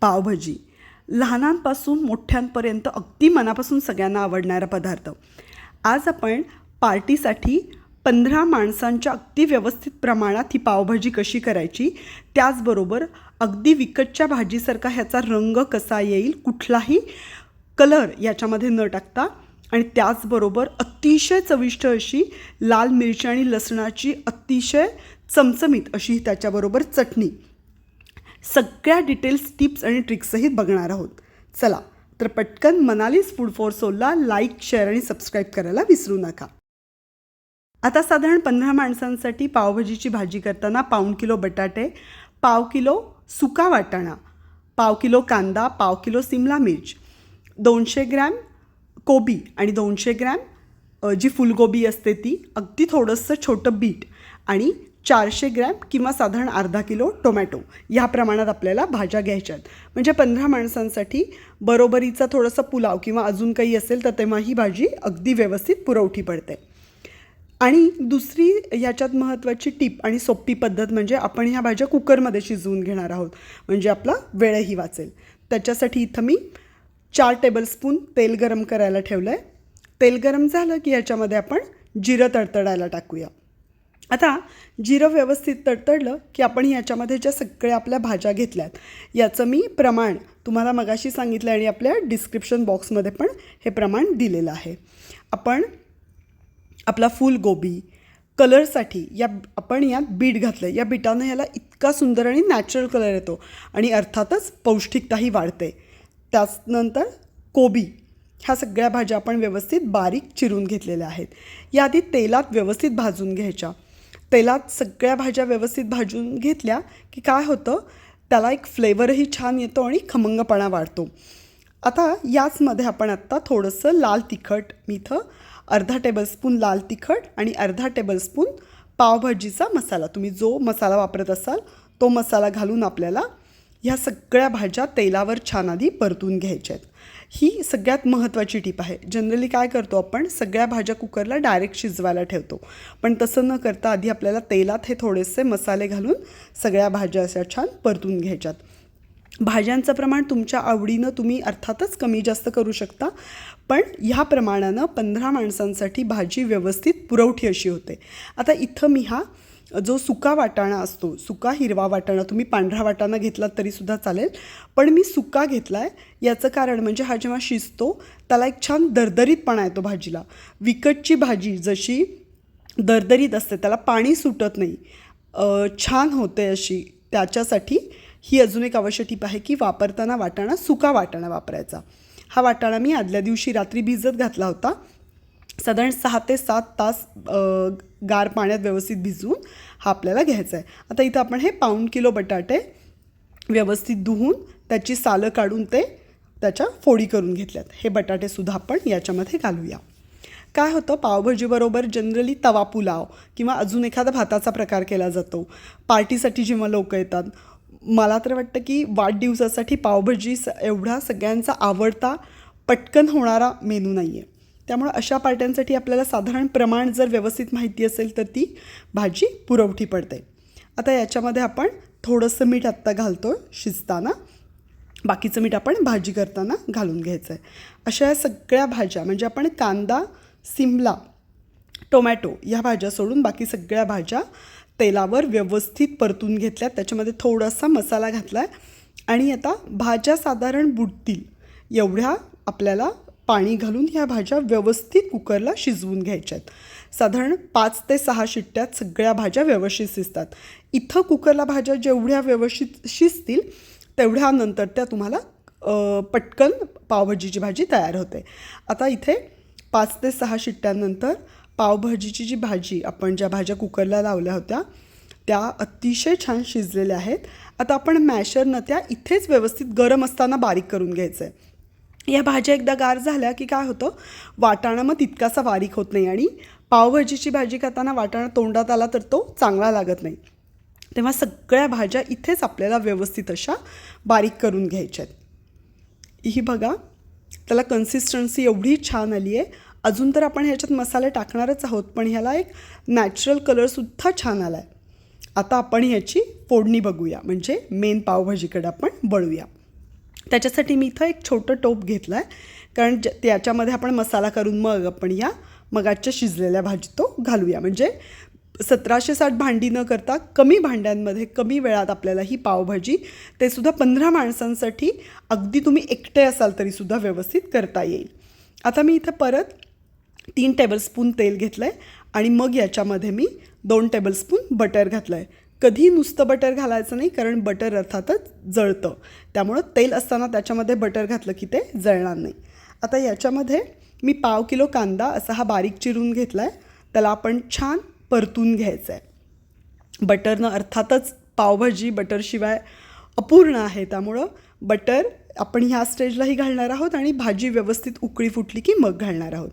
पावभाजी. लहानांपासून मोठ्यांपर्यंत अगदी मनापासून सगळ्यांना आवडणारा पदार्थ. आज आपण पार्टीसाठी पंधरा माणसांच्या अगदी व्यवस्थित प्रमाणात ही पावभाजी कशी करायची त्याचबरोबर अगदी विकतच्या भाजीसारखा ह्याचा रंग कसा येईल कुठलाही कलर याच्यामध्ये न टाकता आणि त्याचबरोबर अतिशय चविष्ट अशी लाल मिरची आणि लसणाची अतिशय चमचमीत अशी त्याच्याबरोबर चटणी. सगळ्या डिटेल्स टिप्स आणि ट्रिक्सही बघणार आहोत. चला तर पटकन मनालीज फूड फॉर सोलला लाईक शेअर आणि सबस्क्राईब करायला विसरू नका. आता साधारण पंधरा माणसांसाठी पावभाजीची भाजी करताना पाऊण किलो बटाटे पाव किलो सुका वाटाणा पाव किलो कांदा पाव किलो सिमला मिर्च दोनशे ग्रॅम कोबी आणि दोनशे ग्रॅम जी फुलगोबी असते ती अगदी थोडंसं छोटं बीट आणि चारशे ग्रॅम किंवा साधारण अर्धा किलो टोमॅटो. या प्रमाणात आपल्याला भाज्या घ्यायच्या आहेत. म्हणजे पंधरा माणसांसाठी बरोबरीचा थोडंसं पुलाव किंवा अजून काही असेल तर तेव्हा ही भाजी अगदी व्यवस्थित पुरवठी पडते. आणि दुसरी याच्यात महत्त्वाची टीप आणि सोपी पद्धत म्हणजे आपण ह्या भाज्या कुकरमध्ये शिजवून घेणार आहोत. म्हणजे आपला वेळही वाचेल. त्याच्यासाठी इथं मी चार टेबलस्पून तेल गरम करायला ठेवलं आहे तेल गरम झालं की याच्यामध्ये आपण जिरं तडतडायला टाकूया. आता जिरं व्यवस्थित तडतडलं की आपण याच्यामध्ये ज्या सगळ्या आपल्या भाज्या घेतल्यात याचं मी प्रमाण तुम्हाला मगाशी सांगितलं आणि आपल्या डिस्क्रिप्शन बॉक्समध्ये पण हे प्रमाण दिलेलं आहे. आपण आपला फुलगोबी कलरसाठी या आपण यात बीट घातलं या बीटानं याला इतका सुंदर आणि नॅचरल कलर येतो आणि अर्थातच पौष्टिकताही वाढते. त्याचनंतर कोबी ह्या सगळ्या भाज्या आपण व्यवस्थित बारीक चिरून घेतलेल्या आहेत. या आधी तेलात व्यवस्थित भाजून घ्यायच्या. तेलात सगळ्या भाज्या व्यवस्थित भाजून घेतल्या की काय होतं? त्याला एक फ्लेवरही छान येतो आणि खमंगपणा वाढतो. आता याचमध्ये आपण आत्ता थोडंसं लाल तिखट मी इथं अर्धा टेबलस्पून लाल तिखट आणि अर्धा टेबलस्पून पावभाजीचा मसाला. तुम्ही जो मसाला वापरत असाल तो मसाला घालून आपल्याला ह्या सगळ्या भाज्या तेलावर छान आधी परतून घ्यायच्या आहेत. ही सगळ्यात महत्त्वाची टीप आहे. जनरली काय करतो आपण? सगळ्या भाज्या कुकरला डायरेक्ट शिजवायला ठेवतो. पण तसं न करता आधी आपल्याला तेलात हे थोडेसे मसाले घालून सगळ्या भाज्या अशा छान परतून घ्यायच्यात. भाज्यांचं प्रमाण तुमच्या आवडीनं तुम्ही अर्थातच कमी जास्त करू शकता. पण ह्या प्रमाणानं पंधरा माणसांसाठी भाजी व्यवस्थित पुरवठी अशी होते. आता इथं मी हा जो सुका वाटाणा असतो सुका हिरवा वाटाणा तुम्ही पांढरा वाटाणा घेतलात तरीसुद्धा चालेल. पण मी सुका घेतला आहे याचं कारण म्हणजे हा जेव्हा शिजतो त्याला एक छान दरदरीतपणा येतो भाजीला. विकटची भाजी जशी दरदरीत असते त्याला पाणी सुटत नाही छान होते अशी त्याच्यासाठी ही अजून एक आवश्यक टीप आहे की वापरताना वाटाणा सुका वाटाणा वापरायचा. हा वाटाणा मी आदल्या दिवशी रात्री भिजत घातला होता. साधारण सहा ते सात तास गार पाण्यात व्यवस्थित भिजवून हा आपल्याला घ्यायचा आहे. आता इथं आपण हे पाऊण किलो बटाटे व्यवस्थित धुवून त्याची सालं काढून ते त्याच्या फोडी करून घेतल्यात. हे बटाटेसुद्धा आपण याच्यामध्ये घालूया. काय होतं? पावभाजीबरोबर जनरली तवा पुलाव किंवा अजून एखादा भाताचा प्रकार केला जातो. पार्टीसाठी जेव्हा लोक येतात मला तर वाटतं की वाढदिवसासाठी पावभाजी स एवढा सगळ्यांचा आवडता पटकन होणारा मेनू नाही आहे त्यामुळं अशा पार्ट्यांसाठी आपल्याला साधारण प्रमाण जर व्यवस्थित माहिती असेल तर ती भाजी पुरवठी पडते. आता याच्यामध्ये आपण थोडंसं मीठ आत्ता घालतो शिजताना. बाकीचं मीठ आपण भाजी करताना घालून घ्यायचं आहे अशा या सगळ्या भाज्या म्हणजे आपण कांदा सिमला टोमॅटो ह्या भाज्या सोडून बाकी सगळ्या भाज्या तेलावर व्यवस्थित परतून घेतल्या त्याच्यामध्ये थोडासा मसाला घातला आहे आणि आता भाज्या साधारण बुडतील एवढ्या आपल्याला पाणी घालून ह्या भाज्या व्यवस्थित कुकरला शिजवून घ्यायच्या आहेत साधारण पाच ते सहा शिट्ट्यात सगळ्या भाज्या व्यवस्थित शिजतात. इथं कुकरला भाज्या जेवढ्या व्यवस्थित शिजतील तेवढ्यानंतर त्या तुम्हाला पटकन पावभाजीची भाजी तयार होते. आता इथे पाच ते सहा शिट्ट्यानंतर पावभाजीची जी भाजी आपण ज्या भाज्या कुकरला लावल्या होत्या त्या अतिशय छान शिजलेल्या आहेत. आता आपण मॅशरनं त्या इथेच व्यवस्थित गरम असताना बारीक करून घ्यायचं आहे या भाज्या एकदा गार झाल्या की काय होतं? वाटाणा मग तितकासा बारीक होत नाही आणि पावभाजीची भाजी खाताना वाटाणा तोंडात आला तर तो चांगला लागत नाही. तेव्हा सगळ्या भाज्या इथेच आपल्याला व्यवस्थित अशा बारीक करून घ्यायच्या आहेत. ही बघा त्याला कन्सिस्टन्सी एवढी छान आली आहे. अजून तर आपण ह्याच्यात मसाले टाकणारच आहोत पण ह्याला एक नॅचरल कलरसुद्धा छान आला आहे आता आपण ह्याची फोडणी बघूया म्हणजे मेन पावभाजीकडे आपण वळूया. त्याच्यासाठी मी इथं एक छोटं टोप घेतलं आहे कारण ज त्याच्यामध्ये आपण मसाला करून मग आपण या मगाच्या शिजलेल्या भाजीत तो घालूया. म्हणजे सतराशे साठ भांडी न करता कमी भांड्यांमध्ये कमी वेळात आपल्याला ही पावभाजी ते सुद्धा पंधरा माणसांसाठी अगदी तुम्ही एकटे असाल तरीसुद्धा व्यवस्थित करता येईल. आता मी इथं परत तीन टेबलस्पून तेल घेतलं आहे आणि मग याच्यामध्ये मी दोन टेबलस्पून बटर घातलं आहे कधी नुसतं बटर घालायचं नाही कारण बटर अर्थातच जळतं. त्यामुळं तेल असताना त्याच्यामध्ये बटर घातलं की ते जळणार नाही. आता याच्यामध्ये मी पाव किलो कांदा असा हा बारीक चिरून घेतला आहे त्याला आपण छान परतून घ्यायचं आहे बटरनं अर्थातच पावभाजी बटरशिवाय अपूर्ण आहे. त्यामुळं बटर आपण ह्या स्टेजलाही घालणार आहोत आणि भाजी व्यवस्थित उकळी फुटली की मग घालणार आहोत.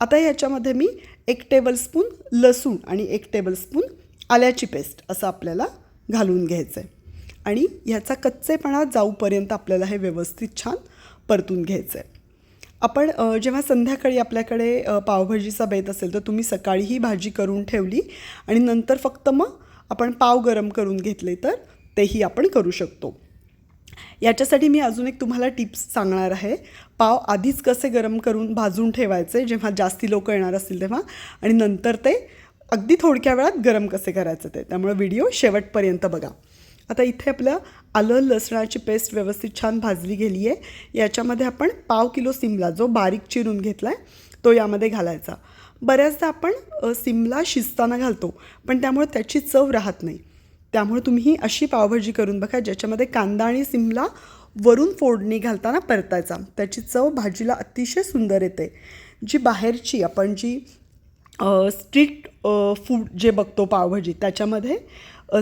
आता याच्यामध्ये मी एक टेबलस्पून लसूण आणि एक टेबलस्पून आल्याची पेस्ट असं आपल्याला घालून घ्यायचं आहे आणि ह्याचा कच्चेपणा जाऊपर्यंत आपल्याला हे व्यवस्थित छान परतून घ्यायचं आहे आपण जेव्हा संध्याकाळी आपल्याकडे पावभाजीचा बेत असेल तर तुम्ही सकाळी ही भाजी करून ठेवली आणि नंतर फक्त मग आपण पाव गरम करून घेतले तर तेही आपण करू शकतो. याच्यासाठी मी अजून एक तुम्हाला टिप्स सांगणार आहे. पाव आधीच कसे गरम करून भाजून ठेवायचे जेव्हा जास्ती लोक येणार असतील तेव्हा आणि नंतर ते अगदी थोडक्या वेळात गरम कसे करायचं ते. त्यामुळे व्हिडिओ शेवटपर्यंत बघा. आता इथे आपलं आलं लसणाची पेस्ट व्यवस्थित छान भाजली गेली आहे याच्यामध्ये आपण पाव किलो सिमला जो बारीक चिरून घेतला आहे तो यामध्ये घालायचा. बऱ्याचदा आपण सिमला शिजताना घालतो पण त्यामुळे त्याची चव राहत नाही. त्यामुळे तुम्ही अशी पावभाजी करून बघा ज्याच्यामध्ये कांदा आणि सिमला वरून फोडणी घालताना परतायचा. त्याची चव भाजीला अतिशय सुंदर येते. जी बाहेरची आपण जी स्ट्रीट फूड जे बघतो पावभाजी त्याच्यामध्ये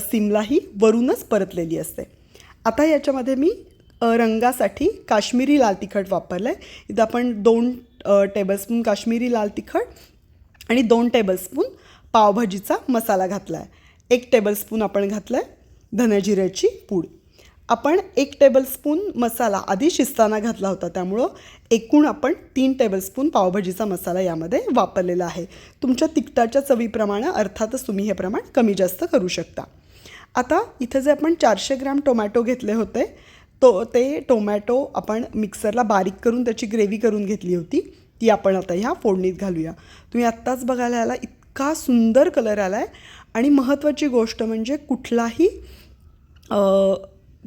सिमला ही वरूनच परतलेली असते. आता याच्यामध्ये मी रंगासाठी काश्मीरी लाल तिखट वापरलं आहे इथं आपण दोन टेबलस्पून काश्मीरी लाल तिखट आणि दोन टेबलस्पून पावभाजीचा मसाला घातला आहे एक टेबलस्पून आपण घातला आहे धनजिऱ्याची पूड. आपण एक टेबलस्पून मसाला आधी शिजताना घातला होता. त्यामुळं एकूण आपण तीन टेबलस्पून पावभाजीचा मसाला यामध्ये वापरलेला आहे. तुमच्या तिखटाच्या चवीप्रमाणे अर्थातच तुम्ही हे प्रमाण कमी जास्त करू शकता. आता इथं जे आपण चारशे ग्रॅम टोमॅटो घेतले होते तो ते टोमॅटो आपण मिक्सरला बारीक करून त्याची ग्रेव्ही करून घेतली होती. ती आपण आता ह्या फोडणीत घालूया. तुम्ही आत्ताच बघायला आला इतका सुंदर कलर आला आहे आणि महत्त्वाची गोष्ट म्हणजे कुठलाही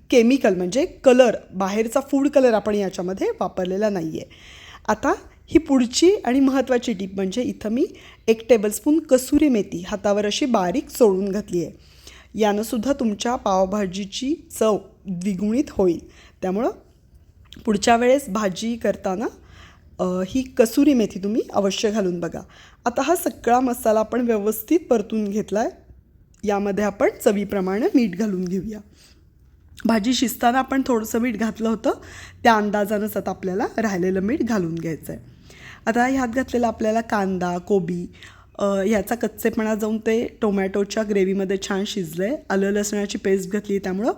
केमिकल म्हणजे कलर बाहेरचा फूड कलर आपण याच्यामध्ये वापरलेला नाही आहे आता ही पुढची आणि महत्त्वाची टीप म्हणजे इथं मी एक टेबलस्पून कसुरी मेथी हातावर अशी बारीक चोळून घातली आहे. यानंसुद्धा तुमच्या पावभाजीची चव द्विगुणित होईल. त्यामुळं पुढच्या वेळेस भाजी करताना ही कसुरी मेथी तुम्ही अवश्य घालून बघा. आता हा सगळा मसाला आपण व्यवस्थित परतून घेतला आहे यामध्ये आपण चवीप्रमाणे मीठ घालून घेऊया. भाजी शिजताना आपण थोडंसं मीठ घातलं होतं. त्या अंदाजानंच आता आपल्याला राहिलेलं मीठ घालून घ्यायचं आहे आता ह्यात घातलेला आपल्याला कांदा कोबी ह्याचा कच्चेपणा जाऊन ते टोमॅटोच्या ग्रेव्हीमध्ये छान शिजलं आहे आलं लसणाची पेस्ट घातली त्यामुळं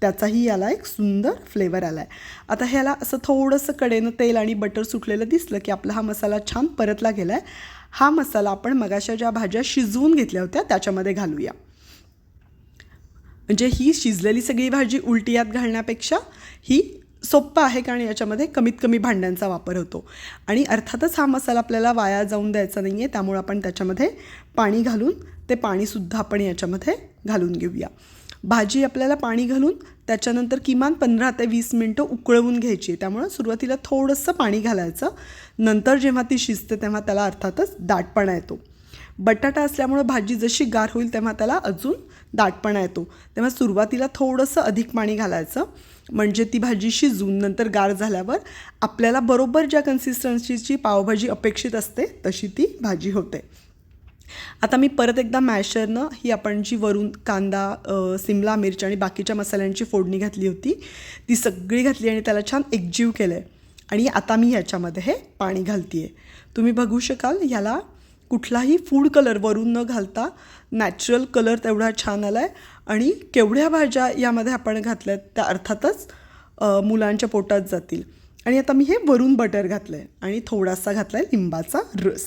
त्याचाही याला एक सुंदर फ्लेवर आला आहे आता ह्याला असं थोडंसं कडेनं तेल आणि बटर सुटलेलं दिसलं की आपला हा मसाला छान परतला गेला आहे हा मसाला आपण मगाशा ज्या भाज्या शिजवून घेतल्या होत्या त्याच्यामध्ये घालूया. म्हणजे ही शिजलेली सगळी भाजी उलटी यात घालण्यापेक्षा ही सोप्पं आहे कारण याच्यामध्ये कमीत कमी भांड्यांचा वापर होतो. आणि अर्थातच हा मसाला आपल्याला वाया जाऊन द्यायचा नाही आहे त्यामुळे आपण त्याच्यामध्ये पाणी घालून ते पाणीसुद्धा आपण याच्यामध्ये घालून घेऊया. भाजी आपल्याला पाणी घालून त्याच्यानंतर किमान पंधरा ते वीस मिनटं उकळवून घ्यायची. त्यामुळं सुरुवातीला थोडंसं पाणी घालायचं. नंतर जेव्हा ती शिजते तेव्हा त्याला अर्थातच दाटपणा येतो. बटाटा असल्यामुळं भाजी जशी गार होईल तेव्हा त्याला अजून दाटपणा येतो. तेव्हा सुरुवातीला थोडंसं अधिक पाणी घालायचं. म्हणजे ती भाजी शिजून नंतर गार झाल्यावर आपल्याला बरोबर ज्या कन्सिस्टन्सीची पावभाजी अपेक्षित असते तशी ती भाजी होते. आता मी परत एकदा मॅशरनं ही आपण जी वरून कांदा सिमला मिरची आणि बाकीच्या मसाल्यांची फोडणी घातली होती ती सगळी घातली आणि त्याला छान एकजीव केलं आहे आणि आता मी ह्याच्यामध्ये हे पाणी घालते आहे तुम्ही बघू शकाल ह्याला कुठलाही फूड कलर वरून न घालता नॅचरल कलर तेवढा छान आला आहे आणि केवढ्या भाज्या यामध्ये आपण घातल्यात त्या अर्थातच मुलांच्या पोटात जातील. आणि आता मी हे वरून बटर घातलं आहे आणि थोडासा घातला आहे लिंबाचा रस.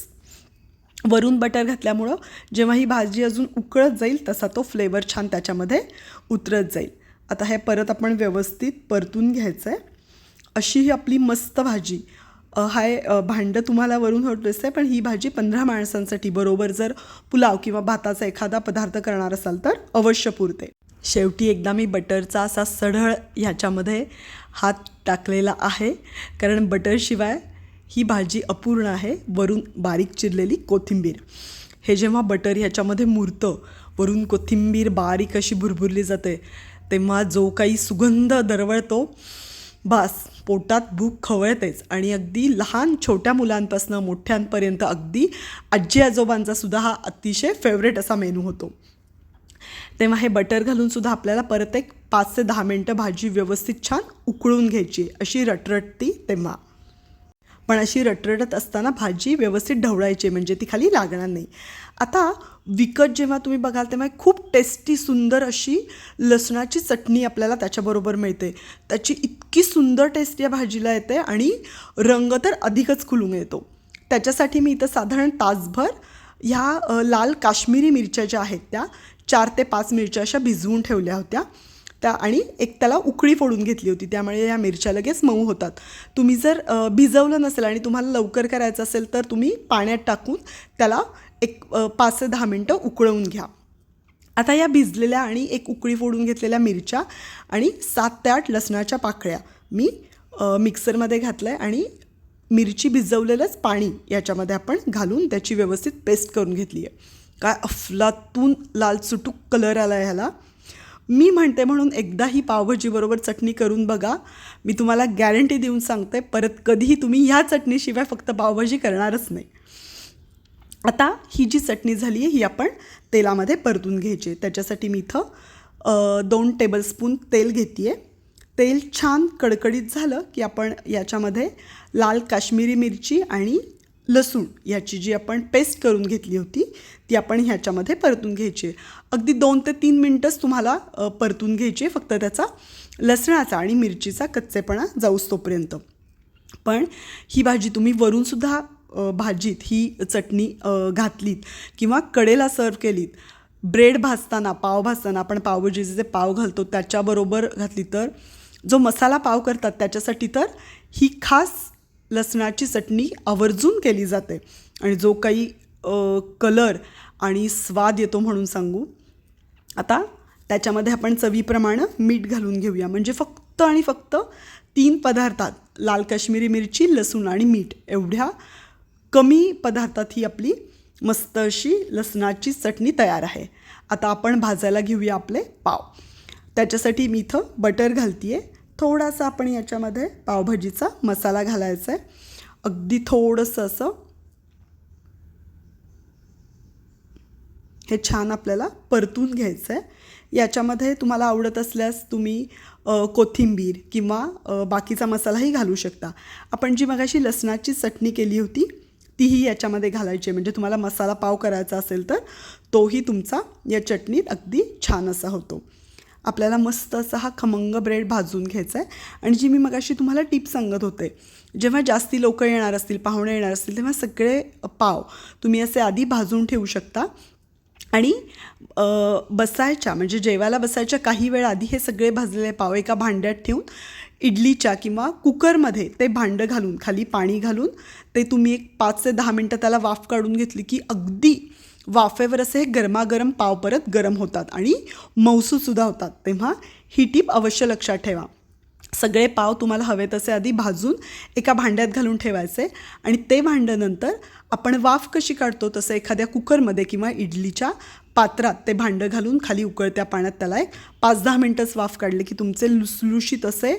वरून बटर घातल्यामुळं जेव्हा ही भाजी अजून उकळत जाईल तसा तो फ्लेवर छान त्याच्यामध्ये उतरत जाईल. आता हे परत आपण व्यवस्थित परतून घ्यायचं आहे अशी ही आपली मस्त भाजी हाय भांडं तुम्हाला वरून होत दिसतंय पण ही भाजी पंधरा माणसांसाठी बरोबर जर पुलाव किंवा भाताचा एखादा पदार्थ करणार असाल तर अवश्य पुरते. शेवटी एकदा मी बटरचा असा सढळ ह्याच्यामध्ये हात टाकलेला आहे कारण बटरशिवाय ही भाजी अपूर्ण आहे वरून बारीक चिरलेली कोथिंबीर. हे जेव्हा बटर ह्याच्यामध्ये मुरतं वरून कोथिंबीर बारीक अशी भुरभुरली जाते तेव्हा जो काही सुगंध दरवळतो बास. पोटात भूक खवळतेच आणि अगदी लहान छोट्या मुलांपासून मोठ्यांपर्यंत अगदी आजी आजोबांचा सुद्धा हा अतिशय फेवरेट असा मेनू होतो. तेव्हा हे बटर घालून सुद्धा आपल्याला परत एक पाच ते दहा मिनटं भाजी व्यवस्थित छान उकळून घ्यायची अशी रटरटती तेव्हा. पण अशी रटरटत असताना भाजी व्यवस्थित ढवळायची म्हणजे ती खाली लागणार नाही. आता विकत जेव्हा तुम्ही बघाल तेव्हा खूप टेस्टी सुंदर अशी लसणाची चटणी आपल्याला त्याच्याबरोबर मिळते. त्याची इतकी सुंदर टेस्ट या भाजीला येते आणि रंग तर अधिकच खुलून येतो. त्याच्यासाठी मी इथं साधारण तासभर ह्या लाल काश्मीरी मिरच्या ज्या आहेत त्या चार ते पाच मिरच्या अशा भिजवून ठेवल्या होत्या. त्या आणि एक त्याला उकळी फोडून घेतली होती. त्यामुळे या मिरच्या लगेच मऊ होतात. तुम्ही जर भिजवलं नसेल आणि तुम्हाला लवकर करायचं असेल तर तुम्ही पाण्यात टाकून त्याला एक पाच ते दहा मिनटं उकळवून घ्या. आता या भिजलेल्या आणि एक उकळी फोडून घेतलेल्या मिरच्या आणि सात ते आठ लसणाच्या पाकळ्या मी मिक्सरमध्ये घातलं आहे आणि मिरची भिजवलेलंच पाणी याच्यामध्ये आपण घालून त्याची व्यवस्थित पेस्ट करून घेतली आहे. काय अफलातून लाल चुटूक कलर आला आहे ह्याला. मी म्हणते म्हणून एकदा ही पावभाजीबरोबर चटणी करून बघा. मी तुम्हाला गॅरंटी देऊन सांगते परत कधीही तुम्ही ह्या चटणीशिवाय फक्त पावभाजी करणारच नाही. आता ही जी चटणी झाली आहे ही आपण तेलामध्ये परतून घ्यायची आहे. त्याच्यासाठी मी इथं दोन टेबलस्पून तेल घेते आहे तेल छान कडकडीत झालं की आपण याच्यामध्ये लाल काश्मीरी मिरची आणि लसूण याची जी आपण पेस्ट करून घेतली होती ती आपण ह्याच्यामध्ये परतून घ्यायची आहे. अगदी दोन ते तीन मिनटंच तुम्हाला परतून घ्यायची आहे फक्त त्याचा लसणाचा आणि मिरचीचा कच्चेपणा जाऊस तोपर्यंत. पण ही भाजी तुम्ही वरूनसुद्धा भाजीत ही चटणी घातलीत किंवा कडेला सर्व केलीत. ब्रेड भाजताना पाव भाजताना आपण पावभाजीचे जे पाव घालतो त्याच्याबरोबर घातली तर जो मसाला पाव करतात त्याच्यासाठी तर ही खास लसणाची चटणी आवर्जून केली जाते. आणि जो काही कलर आणि स्वाद येतो म्हणून सांगू. आता त्याच्यामध्ये आपण चवीप्रमाणे मीठ घालून घेऊया. म्हणजे फक्त आणि फक्त तीन पदार्थात लाल काश्मीरी मिरची लसूण आणि मीठ. एवढ्या कमी पदार्थात ही आपली मस्त अशी लसणाची चटणी तयार आहे. आता आपण भाजायला घेऊया आपले पाव. त्याच्यासाठी मी इथं बटर घालते आहे थोडासा आपण याच्यामध्ये पावभाजीचा मसाला घालायचा आहे अगदी थोडंसं असं हे छान आपल्याला परतून घ्यायचं आहे याच्यामध्ये तुम्हाला आवडत असल्यास तुम्ही कोथिंबीर किंवा बाकीचा मसालाही घालू शकता. आपण जी मगाशी लसणाची चटणी केली होती तीही याच्यामध्ये घालायची. आहे म्हणजे तुम्हाला मसाला पाव करायचा असेल तर तोही तुमचा या चटणीत अगदी छान असा होतो. आपल्याला मस्त असा हा खमंग ब्रेड भाजून घ्यायचा आहे. आणि जी मी मगाशी तुम्हाला टिप सांगत होते जेव्हा जास्ती लोक येणार असतील पाहुणे येणार असतील तेव्हा सगळे पाव तुम्ही असे आधी भाजून ठेवू शकता. आणि बसायच्या म्हणजे जेवायला बसायच्या काही वेळ आधी हे सगळे भाजलेले पाव एका भांड्यात ठेवून इडलीच्या किंवा कुकरमध्ये ते भांडं घालून खाली पाणी घालून ते तुम्ही एक पाच ते दहा मिनटं त्याला वाफ काढून घेतली की अगदी वाफेवर असे हे गरमागरम पाव परत गरम होतात आणि मौसूदसुद्धा होतात. तेव्हा ही टीप अवश्य लक्षात ठेवा. सगळे पाव तुम्हाला हवे तसे आधी भाजून एका भांड्यात घालून ठेवायचे आणि ते भांडं नंतर आपण वाफ कशी काढतो तसं एखाद्या कुकरमध्ये किंवा इडलीच्या पात्रात ते भांडं घालून खाली उकळत्या पाण्यात त्याला एक पाच दहा मिनटंच वाफ काढले की तुमचे लुसलुशीत असे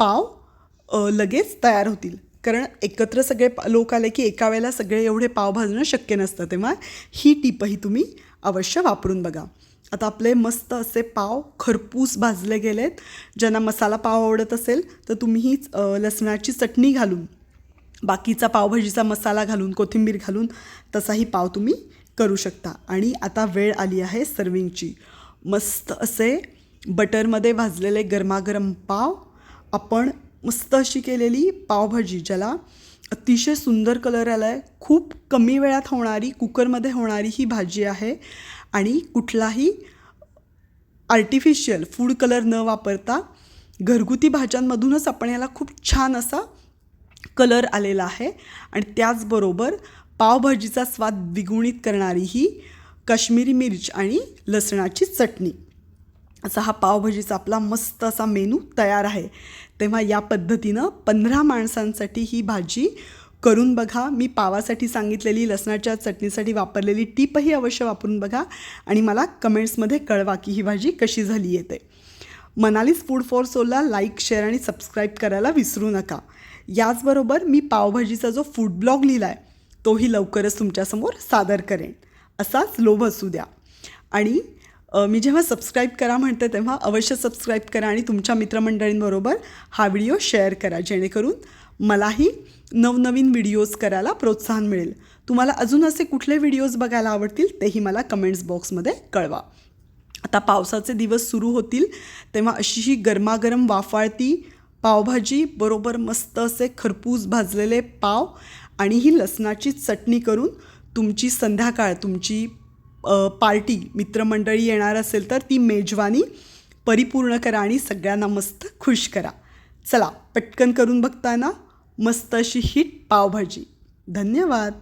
पाव लगेच तयार होतील. कारण एकत्र सगळे लोक आले की एका वेळेला सगळे एवढे पाव भाजणं शक्य नसतं. तेव्हा ही टीपही तुम्ही अवश्य वापरून बघा. आता आपले मस्त असे पाव खरपूस भाजले गेलेत. ज्यांना मसाला पाव आवडत असेल तर तुम्ही हीच लसणाची चटणी घालून बाकीचा पावभाजीचा मसाला घालून कोथिंबीर घालून तसाही पाव तुम्ही करू शकता. आणि आता वेळ आली आहे सर्विंगची. मस्त असे बटरमध्ये भाजलेले गरमागरम पाव आपण मस्त अशी केलेली पावभाजी ज्याला अतिशय सुंदर कलर आला आहे खूप कमी वेळात होणारी कुकरमध्ये होणारी ही भाजी आहे. आणि कुठलाही आर्टिफिशियल फूड कलर न वापरता घरगुती भाज्यांमधूनच आपण याला खूप छान असा कलर आलेला आहे. आणि त्याचबरोबर पावभाजीचा स्वाद द्विगुणित करणारी ही काश्मीरी मिर्च आणि लसणाची चटणी. असा हा पावभाजीचा आपला मस्त असा मेनू तयार आहे. तेव्हा या पद्धतीनं पंधरा माणसांसाठी ही भाजी करून बघा. मी पावासाठी सांगितलेली लसणाच्या चटणीसाठी वापरलेली टीपही अवश्य वापरून बघा आणि मला कमेंट्समध्ये कळवा की ही भाजी कशी झाली येते मनालीस फूड फॉर सोलला लाईक शेअर आणि सबस्क्राईब करायला विसरू नका. याचबरोबर मी पावभाजीचा जो फूड ब्लॉग लिहिला आहे तोही लवकरच तुमच्यासमोर सादर करेन. असाच लोभ असू द्या. आणि मी जेव्हा सबस्क्राईब करा म्हणते तेव्हा अवश्य सबस्क्राईब करा आणि तुमच्या मित्रमंडळींबरोबर हा व्हिडिओ शेअर करा जेणेकरून मलाही नवनवीन व्हिडिओज करायला प्रोत्साहन मिळेल. तुम्हाला अजून असे कुठले व्हिडिओज बघायला आवडतील तेही मला कमेंट्स बॉक्समध्ये कळवा. आता पावसाचे दिवस सुरू होतील तेव्हा अशी ही गरमागरम वाफाळती पावभाजी बरोबर मस्त असे खरपूस भाजलेले पाव आणि ही लसणाची चटणी करून तुमची संध्याकाळ तुमची पार्टी मित्रमंडळी येणार असेल तर ती मेजवानी परिपूर्ण करा आणि सगळ्यांना मस्त खुश करा. चला पटकन करून बघताना मस्त अशी हिट पावभाजी. धन्यवाद!